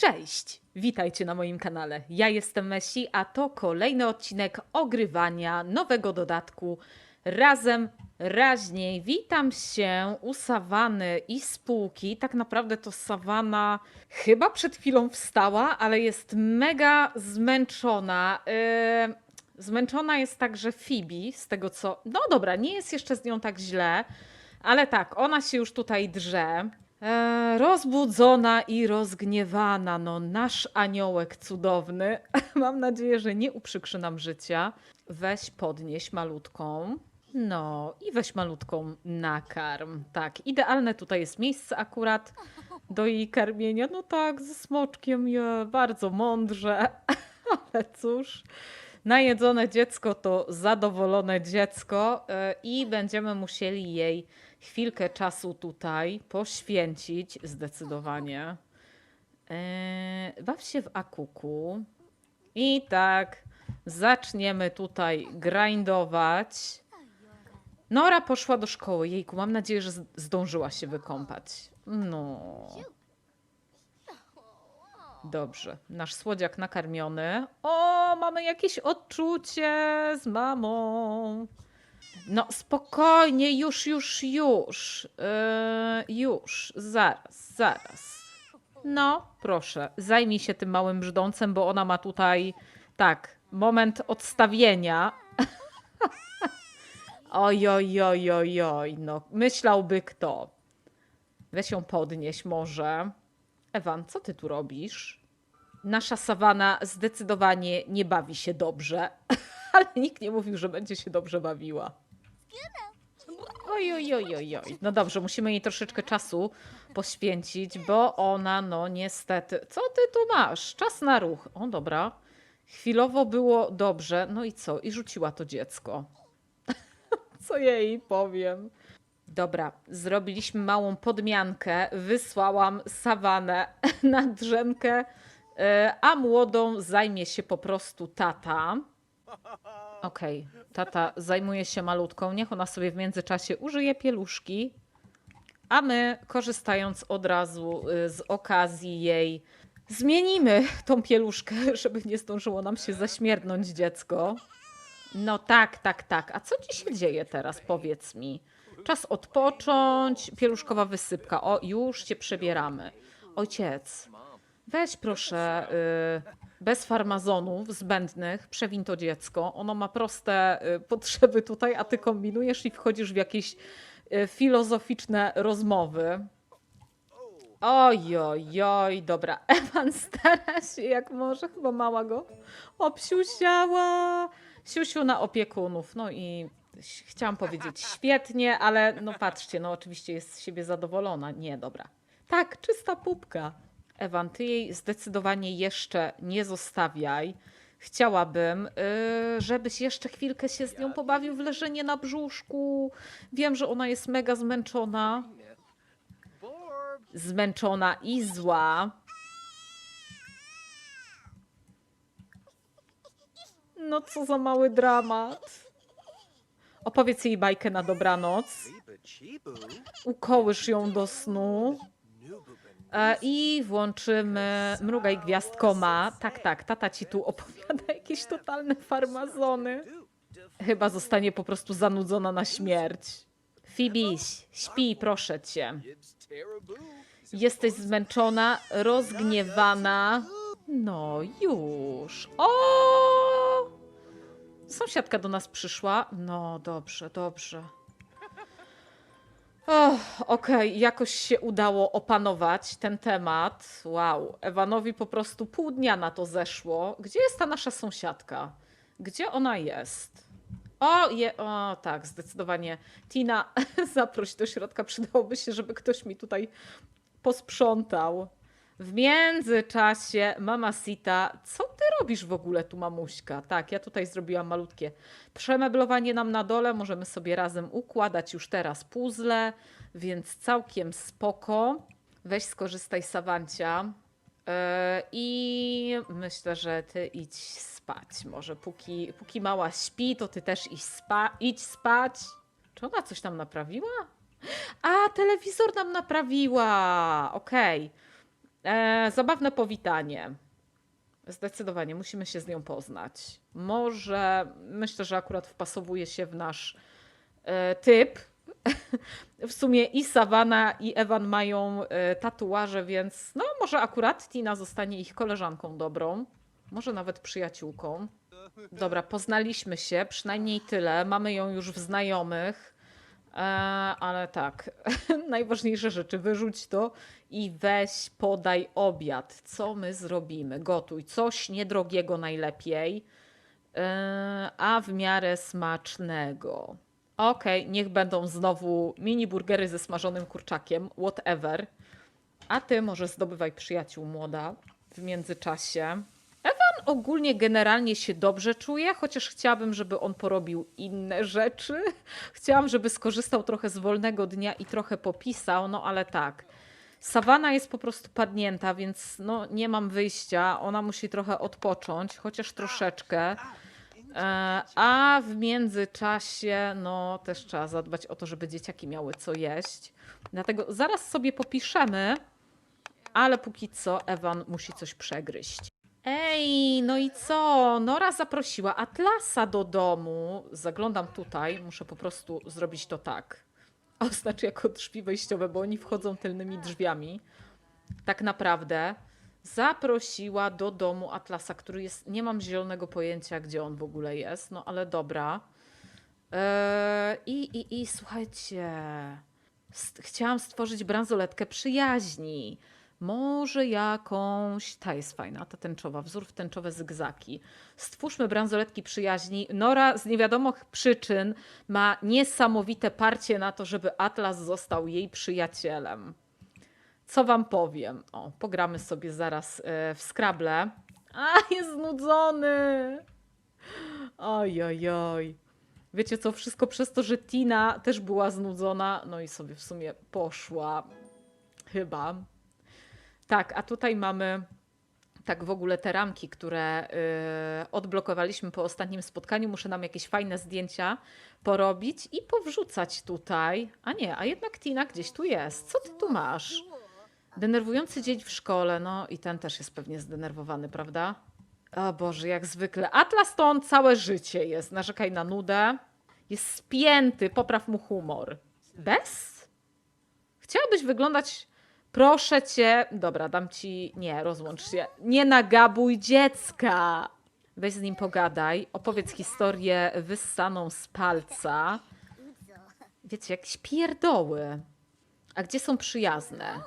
Cześć! Witajcie na moim kanale. Ja jestem Messi, a to kolejny odcinek ogrywania nowego dodatku Razem Raźniej. Witam się u Sawany i spółki. Tak naprawdę to Sawana chyba przed chwilą wstała, ale jest mega zmęczona. Yy, zmęczona jest także Phoebe, z tego co. No dobra, nie jest jeszcze z nią tak źle, ale tak, ona się już tutaj drze. E, rozbudzona i rozgniewana, no nasz aniołek cudowny. Mam nadzieję, że nie uprzykrzy nam życia. Weź podnieś malutką. No i weź malutką nakarm. Tak, idealne tutaj jest miejsce akurat do jej karmienia. No tak, ze smoczkiem je, bardzo mądrze. Ale cóż, najedzone dziecko to zadowolone dziecko e, i będziemy musieli jej chwilkę czasu tutaj poświęcić zdecydowanie. Eee, baw się w akuku. I tak zaczniemy tutaj grindować. Nora poszła do szkoły. Jejku, mam nadzieję, że zdążyła się wykąpać. No. Dobrze. Nasz słodziak nakarmiony. O, mamy jakieś odczucie z mamą. No spokojnie, już, już, już. Yy, już, zaraz, zaraz. No, proszę, zajmij się tym małym brzdącem, bo ona ma tutaj, tak, moment odstawienia. oj, oj, oj, oj, oj, no, myślałby kto. Weź ją podnieś może. Ewan, co ty tu robisz? Nasza sawana zdecydowanie nie bawi się dobrze, ale nikt nie mówił, że będzie się dobrze bawiła. Oj, oj, oj, oj, oj. No dobrze, musimy jej troszeczkę czasu poświęcić, bo ona, no niestety. Co ty tu masz? Czas na ruch. O, dobra. Chwilowo było dobrze. No i co? I rzuciła to dziecko. co jej powiem? Dobra, zrobiliśmy małą podmiankę. Wysłałam sawanę na drzemkę, e, a młodą zajmie się po prostu tata. Okej, tata zajmuje się malutką. Niech ona sobie w międzyczasie użyje pieluszki. A my, korzystając od razu y, z okazji jej, zmienimy tą pieluszkę, żeby nie zdążyło nam się zaśmierdnąć dziecko. No tak, tak, tak. A co ci się dzieje teraz? Powiedz mi. Czas odpocząć. Pieluszkowa wysypka. O, już cię przebieramy. Ojciec, weź proszę y, bez farmazonów zbędnych, przewin to dziecko. Ono ma proste y, potrzeby tutaj, a ty kombinujesz i wchodzisz w jakieś y, filozoficzne rozmowy. Oj, oj, oj, dobra. Ewan stara się jak może, chyba mała go obsiusiała. Siusiu na opiekunów. No i chciałam powiedzieć świetnie, ale no patrzcie, no oczywiście jest z siebie zadowolona. Nie, dobra. Tak, czysta pupka. Ewan, ty jej zdecydowanie jeszcze nie zostawiaj. Chciałabym, y, żebyś jeszcze chwilkę się z nią pobawił w leżenie na brzuszku. Wiem, że ona jest mega zmęczona. Zmęczona i zła. No co za mały dramat. Opowiedz jej bajkę na dobranoc. Ukołysz ją do snu. E, I włączymy Mrugaj gwiazdko ma. Tak, tak, tata ci tu opowiada jakieś totalne farmazony. Chyba zostanie po prostu zanudzona na śmierć. Fibiś, śpi, proszę cię. Jesteś zmęczona, rozgniewana. No już. O! Sąsiadka do nas przyszła. No dobrze, dobrze. Okej, jakoś się udało opanować ten temat. Wow, Ewanowi po prostu pół dnia na to zeszło. Gdzie jest ta nasza sąsiadka? Gdzie ona jest? O, je, o tak, zdecydowanie. Tina, zaproś do środka. Przydałoby się, żeby ktoś mi tutaj posprzątał. W międzyczasie, mama Sita, co ty robisz w ogóle tu, mamuśka? Tak, ja tutaj zrobiłam malutkie przemeblowanie nam na dole. Możemy sobie razem układać już teraz puzzle, więc całkiem spoko. Weź skorzystaj Sawancia. Yy, I myślę, że ty idź spać. Może póki, póki mała śpi, to ty też idź, spa idź spać. Czy ona coś tam naprawiła? A, telewizor nam naprawiła. Okej. E, zabawne powitanie. Zdecydowanie musimy się z nią poznać. Może myślę, że akurat wpasowuje się w nasz e, typ. W sumie i Savannah i Evan mają e, tatuaże, więc no może akurat Tina zostanie ich koleżanką dobrą. Może nawet przyjaciółką. Dobra, poznaliśmy się, przynajmniej tyle. Mamy ją już w znajomych. E, ale tak, najważniejsze rzeczy, wyrzuć to i weź, podaj obiad. Co my zrobimy? Gotuj coś niedrogiego najlepiej, e, a w miarę smacznego. Okej, niech będą znowu mini burgery ze smażonym kurczakiem, whatever. A ty może zdobywaj przyjaciół młoda w międzyczasie. Ogólnie generalnie się dobrze czuje, chociaż chciałabym, żeby on porobił inne rzeczy. Chciałam, żeby skorzystał trochę z wolnego dnia i trochę popisał, no ale tak. Sawana jest po prostu padnięta, więc no, nie mam wyjścia. Ona musi trochę odpocząć, chociaż troszeczkę. E, A w międzyczasie, no też trzeba zadbać o to, żeby dzieciaki miały co jeść. Dlatego zaraz sobie popiszemy, ale póki co Ewan musi coś przegryźć. Ej, no i co? Nora zaprosiła Atlasa do domu. Zaglądam tutaj, muszę po prostu zrobić to tak. Znaczy jako drzwi wejściowe, bo oni wchodzą tylnymi drzwiami. Tak naprawdę zaprosiła do domu Atlasa, który jest, nie mam zielonego pojęcia, gdzie on w ogóle jest, no ale dobra. Eee, I, i, i słuchajcie, st- chciałam stworzyć bransoletkę przyjaźni. Może jakąś, ta jest fajna, ta tęczowa, wzór w tęczowe zygzaki. Stwórzmy bransoletki przyjaźni. Nora z niewiadomych przyczyn ma niesamowite parcie na to, żeby Atlas został jej przyjacielem. Co wam powiem? O, pogramy sobie zaraz e, w Scrabble. A, jest znudzony! Oj, oj, oj. Wiecie co, wszystko przez to, że Tina też była znudzona, no i sobie w sumie poszła. Chyba. Tak, a tutaj mamy tak w ogóle te ramki, które y, odblokowaliśmy po ostatnim spotkaniu. Muszę nam jakieś fajne zdjęcia porobić i powrzucać tutaj. A nie, a jednak Tina gdzieś tu jest. Co ty tu masz? Denerwujący dzień w szkole, no i ten też jest pewnie zdenerwowany, prawda? O Boże, jak zwykle. Atlas to on całe życie jest. Narzekaj na nudę. Jest spięty, popraw mu humor. Bez? Chciałabyś wyglądać. Proszę cię. Dobra, dam ci. Nie, rozłącz się. Nie nagabuj dziecka. Weź z nim pogadaj. Opowiedz historię wyssaną z palca. Wiecie, jakieś pierdoły. A gdzie są przyjazne?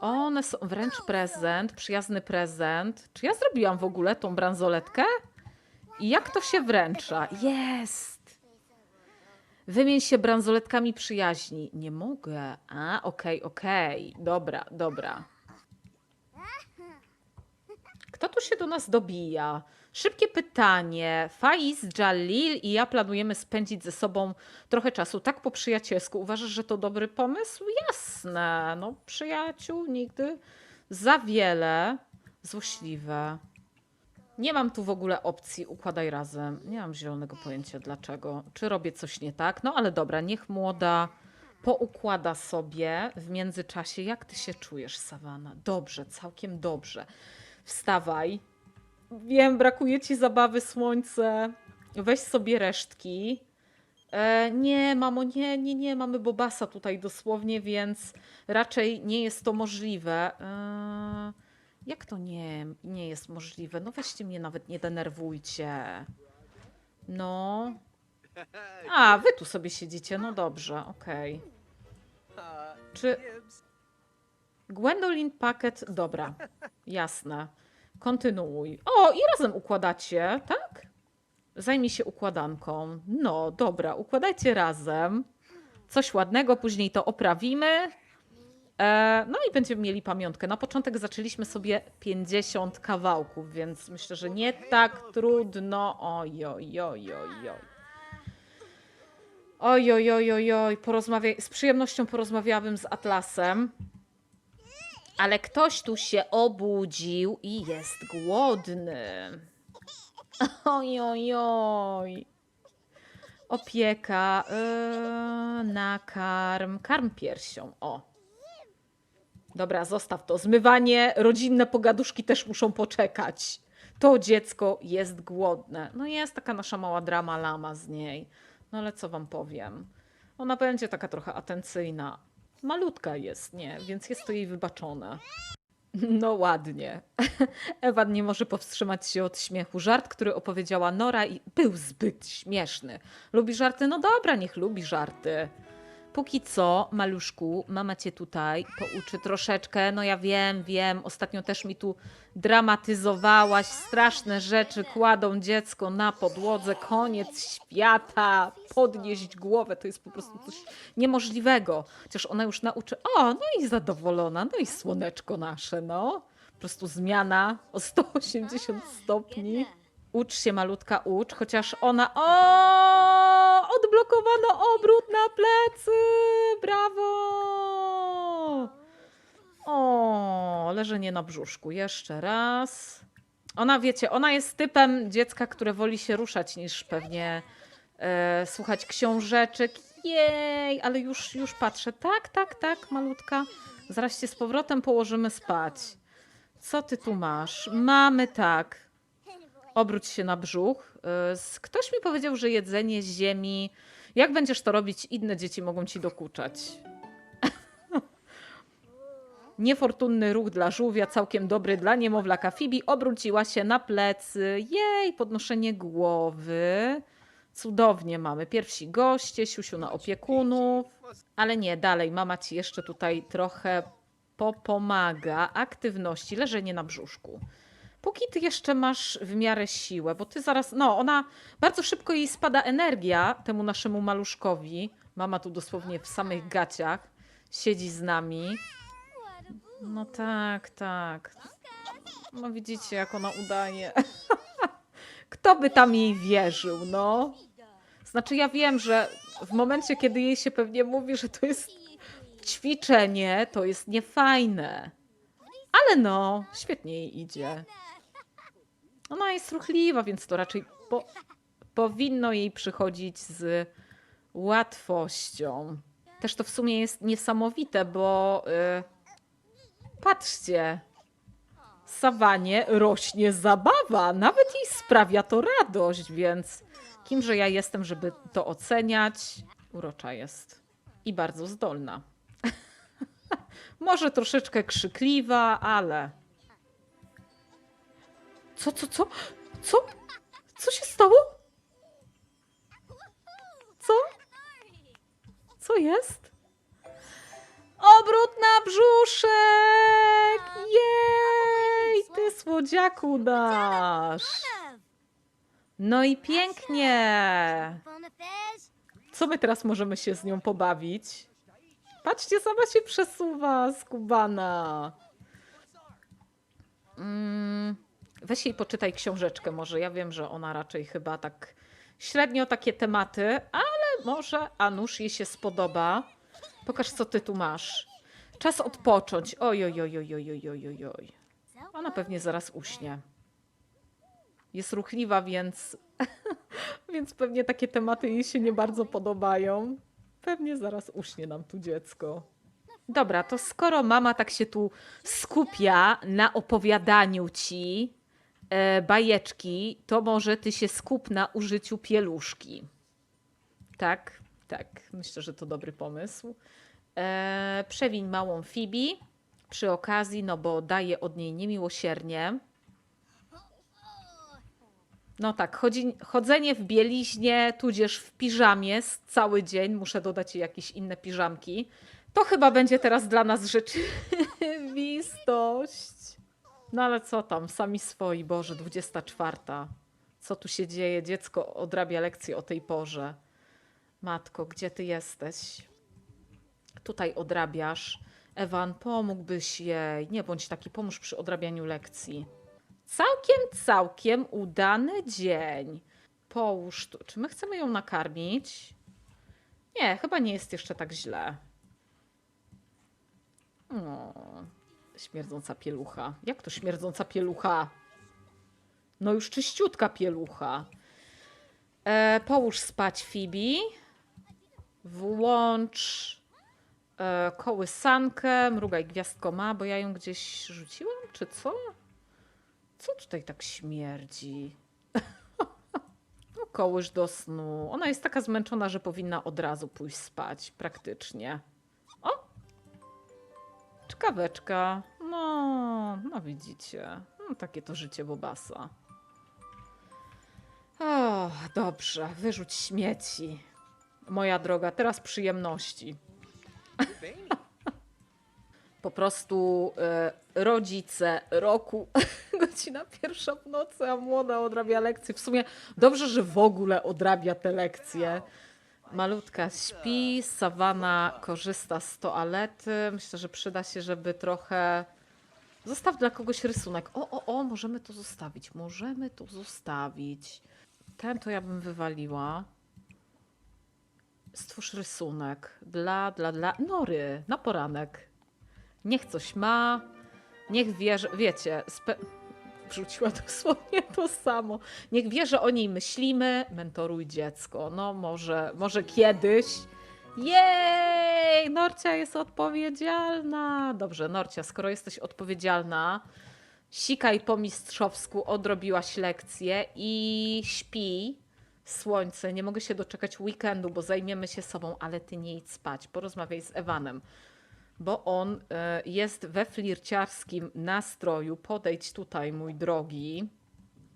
One są wręcz prezent, przyjazny prezent. Czy ja zrobiłam w ogóle tą bransoletkę? I jak to się wręcza? Jest! Wymień się bransoletkami przyjaźni. Nie mogę. A, okej, okej. Dobra, dobra. Kto tu się do nas dobija? Szybkie pytanie. Faiz, Jalil i ja planujemy spędzić ze sobą trochę czasu, tak po przyjacielsku. Uważasz, że to dobry pomysł? Jasne. No, przyjaciół nigdy za wiele. Złośliwe. Nie mam tu w ogóle opcji układaj razem. Nie mam zielonego pojęcia dlaczego. Czy robię coś nie tak? No ale dobra, niech młoda poukłada sobie w międzyczasie. Jak ty się czujesz, Sawana? Dobrze, całkiem dobrze. Wstawaj. Wiem, brakuje ci zabawy, słońce. Weź sobie resztki. E, nie, mamo, nie, nie, nie, mamy Bobasa tutaj dosłownie, więc raczej nie jest to możliwe. E, jak to nie, nie jest możliwe? No weźcie mnie nawet nie denerwujcie. No. A, wy tu sobie siedzicie, no dobrze, okej. Czy Gwendolyn Packet, dobra, jasne. Kontynuuj. O, i razem układacie, tak? Zajmij się układanką. No, dobra, układajcie razem. Coś ładnego, później to oprawimy. E, no i będziemy mieli pamiątkę. Na początek zaczęliśmy sobie 50 kawałków, więc myślę, że nie tak trudno. Oj, oj, oj, oj, oj. Oj, oj, oj, oj, oj. Z przyjemnością porozmawiałabym z Atlasem. Ale ktoś tu się obudził i jest głodny. Oj, oj, oj. Opieka, yy, nakarm, karm piersią. O. Dobra, zostaw to. Zmywanie, rodzinne pogaduszki też muszą poczekać. To dziecko jest głodne. No jest taka nasza mała drama lama z niej. No ale co wam powiem? Ona będzie taka trochę atencyjna. Malutka jest, nie? Więc jest to jej wybaczone. No ładnie. Ewan nie może powstrzymać się od śmiechu. Żart, który opowiedziała Nora był zbyt śmieszny. Lubi żarty? No dobra, niech lubi żarty. Póki co, maluszku, mama cię tutaj pouczy troszeczkę. No ja wiem, wiem, ostatnio też mi tu dramatyzowałaś. Straszne rzeczy kładą dziecko na podłodze. Koniec świata. Podnieść głowę to jest po prostu coś niemożliwego. Chociaż ona już nauczy. O, no i zadowolona. No i słoneczko nasze, no. Po prostu zmiana o 180 stopni. Ucz się, malutka, ucz, chociaż ona. O! Odblokowano obrót na plecy! Brawo! O, leżenie na brzuszku. Jeszcze raz. Ona, wiecie, ona jest typem dziecka, które woli się ruszać niż pewnie e, słuchać książeczek. Jej, ale już, już patrzę. Tak, tak, tak, malutka. Zaraz się z powrotem położymy spać. Co ty tu masz? Mamy tak. Obróć się na brzuch. Y, Ktoś mi powiedział, że jedzenie z ziemi. Jak będziesz to robić, inne dzieci mogą ci dokuczać. Niefortunny ruch dla żółwia, całkiem dobry dla niemowlaka Fibi. Obróciła się na plecy. Jej, podnoszenie głowy. Cudownie mamy. Pierwsi goście, siusiu na opiekunów. Ale nie, dalej, mama ci jeszcze tutaj trochę popomaga. Aktywności, leżenie na brzuszku. Póki ty jeszcze masz w miarę siłę, bo ty zaraz, no ona, bardzo szybko jej spada energia temu naszemu maluszkowi. Mama tu dosłownie w samych gaciach siedzi z nami. No tak, tak. No widzicie, jak ona udaje. Kto by tam jej wierzył, no? Znaczy ja wiem, że w momencie, kiedy jej się pewnie mówi, że to jest ćwiczenie, to jest niefajne. Ale no, świetnie jej idzie. Ona jest ruchliwa, więc to raczej po, powinno jej przychodzić z łatwością. Też to w sumie jest niesamowite, bo y, patrzcie, Sawanie rośnie zabawa, nawet jej sprawia to radość, więc kimże ja jestem, żeby to oceniać? Urocza jest i bardzo zdolna. Może troszeczkę krzykliwa, ale. Co, co, co? Co? Co się stało? Co? Co jest? Obrót na brzuszek! Jej! Ty słodziaku nasz! No i pięknie! Co my teraz możemy się z nią pobawić? Patrzcie, sama się przesuwa, skubana. Mm, Weź jej poczytaj książeczkę może. Ja wiem, że ona raczej chyba tak średnio takie tematy, ale może Anusz jej się spodoba. Pokaż, co ty tu masz. Czas odpocząć. Oj, oj, oj, oj, oj, oj, oj, oj. Ona pewnie zaraz uśnie. Jest ruchliwa, więc, więc pewnie takie tematy jej się nie bardzo podobają. Pewnie zaraz uśnie nam tu dziecko. Dobra, to skoro mama tak się tu skupia na opowiadaniu ci, bajeczki, to może ty się skup na użyciu pieluszki. Tak, tak. Myślę, że to dobry pomysł. E, przewiń małą Fibi przy okazji, no bo daje od niej niemiłosiernie. No tak, chodzi, chodzenie w bieliźnie, tudzież w piżamie z cały dzień, muszę dodać jakieś inne piżamki. To chyba będzie teraz dla nas rzeczywistość. No ale co tam, sami swoi, Boże, 24. Co tu się dzieje? Dziecko odrabia lekcje o tej porze. Matko, gdzie ty jesteś? Tutaj odrabiasz. Ewan, pomógłbyś jej. Nie bądź taki, pomóż przy odrabianiu lekcji. Całkiem, całkiem udany dzień. Połóż tu. Czy my chcemy ją nakarmić? Nie, chyba nie jest jeszcze tak źle. Śmierdząca pielucha. Jak to śmierdząca pielucha? No już czyściutka pielucha. E, połóż spać Fibi. Włącz E, kołysankę, mrugaj gwiazdko ma, bo ja ją gdzieś rzuciłam, czy co? Co tutaj tak śmierdzi? No, kołysz do snu. Ona jest taka zmęczona, że powinna od razu pójść spać, praktycznie. O! Czkaweczka. No, no widzicie. No, takie to życie Bobasa. O, dobrze, wyrzuć śmieci. Moja droga, teraz przyjemności. Po prostu e, rodzice roku, godzina pierwsza w nocy, a młoda odrabia lekcje. W sumie dobrze, że w ogóle odrabia te lekcje. Malutka śpi, Sawana korzysta z toalety. Myślę, że przyda się, żeby trochę. Zostaw dla kogoś rysunek. O, o, o, możemy to zostawić. Możemy to zostawić. Ten to ja bym wywaliła. Stwórz rysunek. Dla, dla, dla. Nory, na poranek. Niech coś ma. Niech wie, że. Wiecie, spe... wrzuciła dosłownie to samo. Niech wie, że o niej myślimy. Mentoruj dziecko. No, może, może kiedyś. Jej! Norcia jest odpowiedzialna. Dobrze, Norcia, skoro jesteś odpowiedzialna, sikaj po mistrzowsku, odrobiłaś lekcję i śpi. Słońce, nie mogę się doczekać weekendu, bo zajmiemy się sobą, ale ty nie idź spać. Porozmawiaj z Ewanem, bo on e, jest we flirciarskim nastroju. Podejdź tutaj, mój drogi.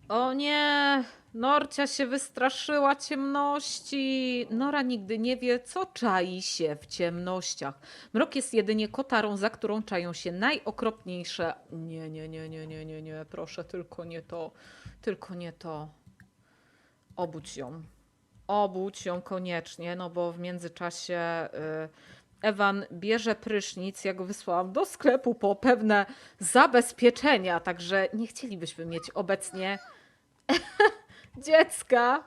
O nie, Norcia się wystraszyła ciemności. Nora nigdy nie wie, co czai się w ciemnościach. Mrok jest jedynie kotarą, za którą czają się najokropniejsze. Nie, nie, nie, nie, nie, nie, nie, proszę, tylko nie to, tylko nie to. Obudź ją. Obudź ją koniecznie, no bo w międzyczasie y, Ewan bierze prysznic. Ja go wysłałam do sklepu po pewne zabezpieczenia, także nie chcielibyśmy mieć obecnie dziecka,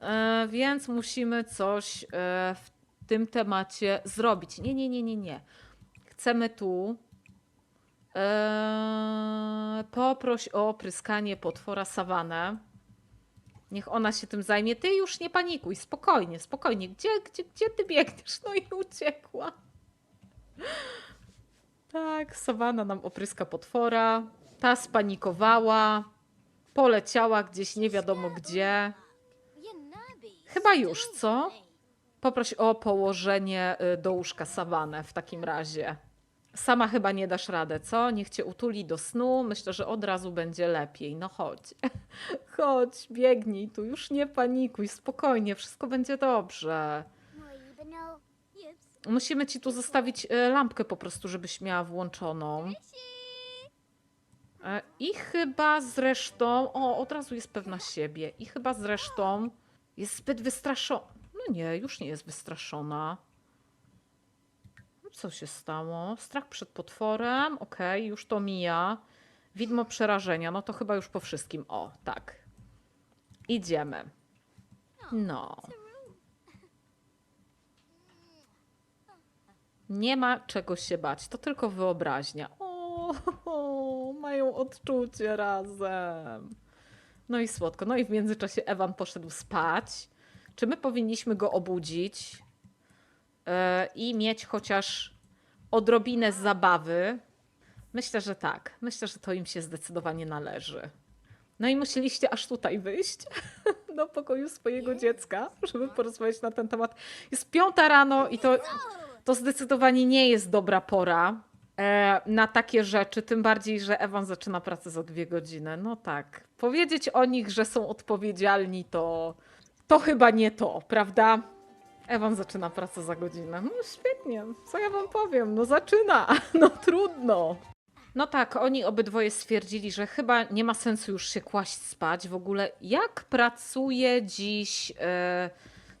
e, więc musimy coś e, w tym temacie zrobić. Nie, nie, nie, nie, nie. Chcemy tu e, poproś o opryskanie potwora sawanę. Niech ona się tym zajmie. Ty już nie panikuj, spokojnie, spokojnie. Gdzie, gdzie, gdzie ty biegniesz? No i uciekła. Tak, sawana nam opryska potwora. Ta spanikowała. Poleciała gdzieś nie wiadomo gdzie. Chyba już, co? Poproś o położenie y, do łóżka sawanę w takim razie. Sama chyba nie dasz radę, co? Niech cię utuli do snu. Myślę, że od razu będzie lepiej. No chodź. Chodź, biegnij tu. Już nie panikuj. Spokojnie, wszystko będzie dobrze. Musimy ci tu zostawić y, lampkę po prostu, żebyś miała włączoną. E, I chyba zresztą, o, od razu jest pewna siebie. I chyba zresztą jest zbyt wystraszona. No nie, już nie jest wystraszona. Co się stało? Strach przed potworem, okej, już to mija. Widmo przerażenia, no to chyba już po wszystkim. O, tak. Idziemy. No. Nie ma czego się bać, to tylko wyobraźnia. O, mają odczucie razem. No i słodko. No i w międzyczasie Ewan poszedł spać. Czy my powinniśmy go obudzić i mieć chociaż odrobinę zabawy? Myślę, że tak. Myślę, że to im się zdecydowanie należy. No i musieliście aż tutaj wyjść do pokoju swojego dziecka, żeby porozmawiać na ten temat. Jest piąta rano i to, to zdecydowanie nie jest dobra pora e, na takie rzeczy, tym bardziej, że Ewan zaczyna pracę za dwie godziny. No tak. Powiedzieć o nich, że są odpowiedzialni, to, to chyba nie to, prawda? Ewan zaczyna pracę za godzinę. No świetnie, co ja wam powiem? No zaczyna, no trudno. No tak, oni obydwoje stwierdzili, że chyba nie ma sensu już się kłaść spać. W ogóle jak pracuje dziś e,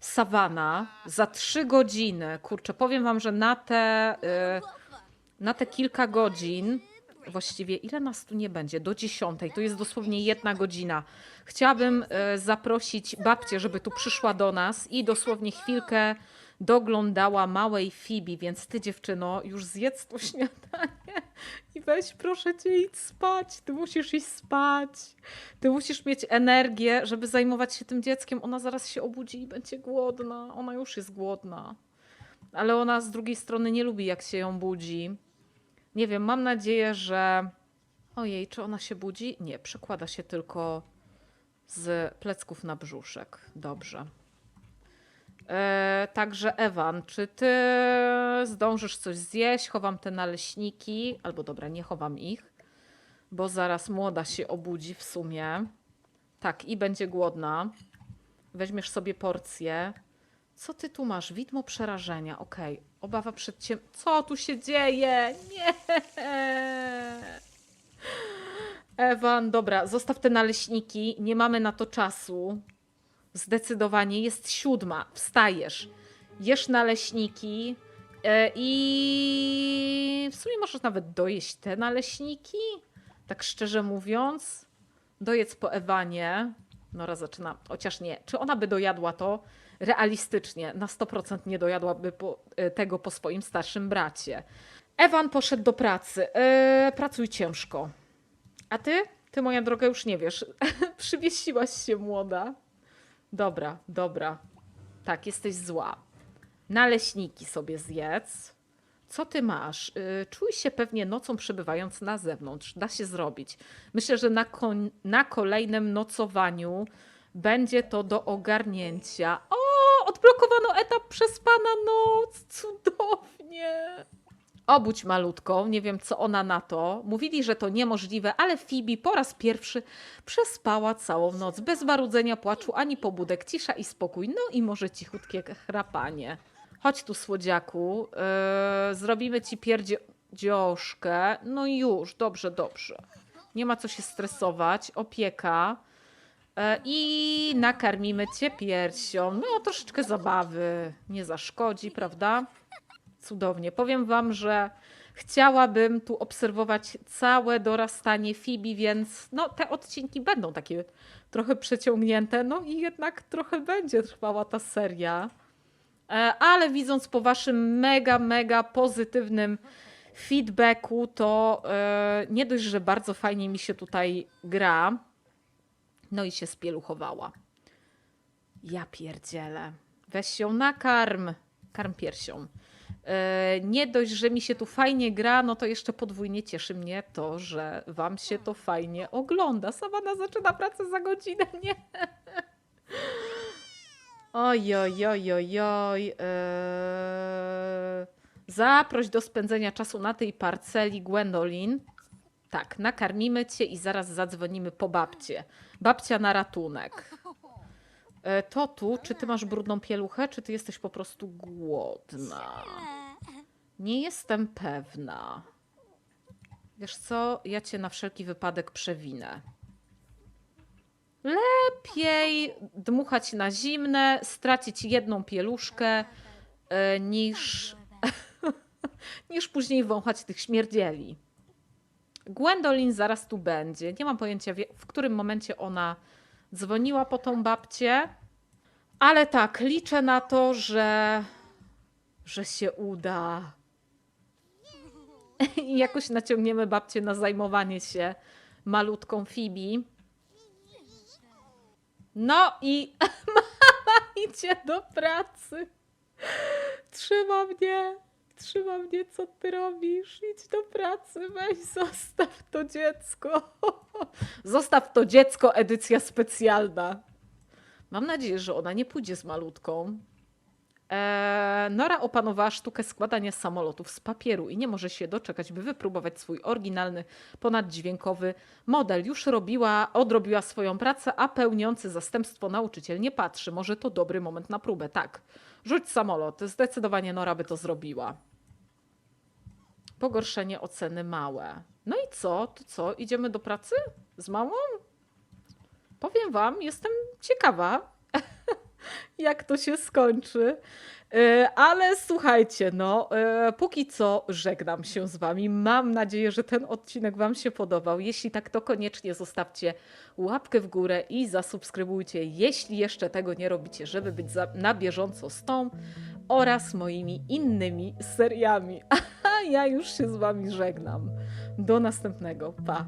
Sawana za trzy godziny? Kurczę, powiem wam, że na te, e, na te kilka godzin, właściwie ile nas tu nie będzie? Do dziesiątej, to jest dosłownie jedna godzina. Chciałabym e, zaprosić babcię, żeby tu przyszła do nas i dosłownie chwilkę doglądała małej Fibi, więc ty dziewczyno już zjedz to śniadanie i weź proszę cię idź spać, ty musisz iść spać, ty musisz mieć energię, żeby zajmować się tym dzieckiem, ona zaraz się obudzi i będzie głodna, ona już jest głodna. ale ona z drugiej strony nie lubi, jak się ją budzi. Nie wiem, mam nadzieję, że. Ojej, czy ona się budzi? Nie, przekłada się tylko z plecków na brzuszek. Dobrze. E, także Ewan, czy ty zdążysz coś zjeść? Chowam te naleśniki, albo dobra, nie chowam ich, bo zaraz młoda się obudzi w sumie. Tak, i będzie głodna. Weźmiesz sobie porcję. Co ty tu masz? Widmo przerażenia. Okej. Obawa przed ciem... Co tu się dzieje? Nie! Ewan, dobra, zostaw te naleśniki. Nie mamy na to czasu. Zdecydowanie jest siódma. Wstajesz. Jesz naleśniki. e, I w sumie możesz nawet dojeść te naleśniki. Tak szczerze mówiąc. Dojedz po Ewanie. Nora zaczyna, chociaż nie. Czy ona by dojadła to? Realistycznie, na 100% nie dojadłaby po, e, tego po swoim starszym bracie. Ewan poszedł do pracy. E, pracuj ciężko. A ty? Ty, moja droga, już nie wiesz. Przywiesiłaś się młoda. Dobra, dobra. Tak, jesteś zła. Naleśniki sobie zjedz. Co ty masz? Y, Czuj się pewnie nocą przebywając na zewnątrz. Da się zrobić. Myślę, że na, na kolejnym nocowaniu będzie to do ogarnięcia. O, odblokowano etap przez pana noc. Cudownie. Obudź malutką, nie wiem co ona na to. Mówili, że to niemożliwe, ale Phoebe po raz pierwszy przespała całą noc, bez marudzenia, płaczu ani pobudek, cisza i spokój, no i może cichutkie chrapanie. Chodź tu, słodziaku, yy, zrobimy ci pierdzioszkę. No już, dobrze, dobrze. Nie ma co się stresować, opieka. Yy, I nakarmimy cię piersią. No, troszeczkę zabawy nie zaszkodzi, prawda? Cudownie. Powiem wam, że chciałabym tu obserwować całe dorastanie Fibi, więc no, te odcinki będą takie trochę przeciągnięte, no i jednak trochę będzie trwała ta seria. E, Ale widząc po waszym mega, mega pozytywnym feedbacku, to e, nie dość, że bardzo fajnie mi się tutaj gra, no i się spieluchowała. Ja pierdzielę. Weź ją nakarm. Karm piersią. E, Nie dość, że mi się tu fajnie gra, no to jeszcze podwójnie cieszy mnie to, że wam się to fajnie ogląda. Sawana zaczyna pracę za godzinę, nie? Oj, oj, oj, oj, oj. Eee, Zaproś do spędzenia czasu na tej parceli Gwendolyn. Tak, nakarmimy cię i zaraz zadzwonimy po babcię. Babcia na ratunek. E, To tu, czy ty masz brudną pieluchę, czy ty jesteś po prostu głodna? Nie jestem pewna. Wiesz co, ja cię na wszelki wypadek przewinę. Lepiej dmuchać na zimne, stracić jedną pieluszkę, e, niż, niż później wąchać tych śmierdzieli. Gwendolyn zaraz tu będzie. Nie mam pojęcia, w którym momencie ona dzwoniła po tą babcię. Ale tak, liczę na to, że, że się uda. I jakoś naciągniemy babcię na zajmowanie się malutką Fibi. No i mama idzie do pracy. Trzyma mnie, trzyma mnie, co ty robisz? Idź do pracy, weź, zostaw to dziecko. Zostaw to dziecko, edycja specjalna. Mam nadzieję, że ona nie pójdzie z malutką. Eee, Nora opanowała sztukę składania samolotów z papieru i nie może się doczekać, by wypróbować swój oryginalny, ponaddźwiękowy model. Już robiła, odrobiła swoją pracę, a pełniący zastępstwo nauczyciel nie patrzy. Może to dobry moment na próbę. Tak, rzuć samolot. Zdecydowanie Nora by to zrobiła. Pogorszenie oceny małe. No i co? To co? Idziemy do pracy z małą? Powiem wam, jestem ciekawa, jak to się skończy. E, Ale słuchajcie, no, e, póki co żegnam się z wami. Mam nadzieję, że ten odcinek wam się podobał. Jeśli tak, to koniecznie zostawcie łapkę w górę i zasubskrybujcie, jeśli jeszcze tego nie robicie, żeby być na bieżąco z tą oraz moimi innymi seriami. A ja już się z wami żegnam. Do następnego. Pa!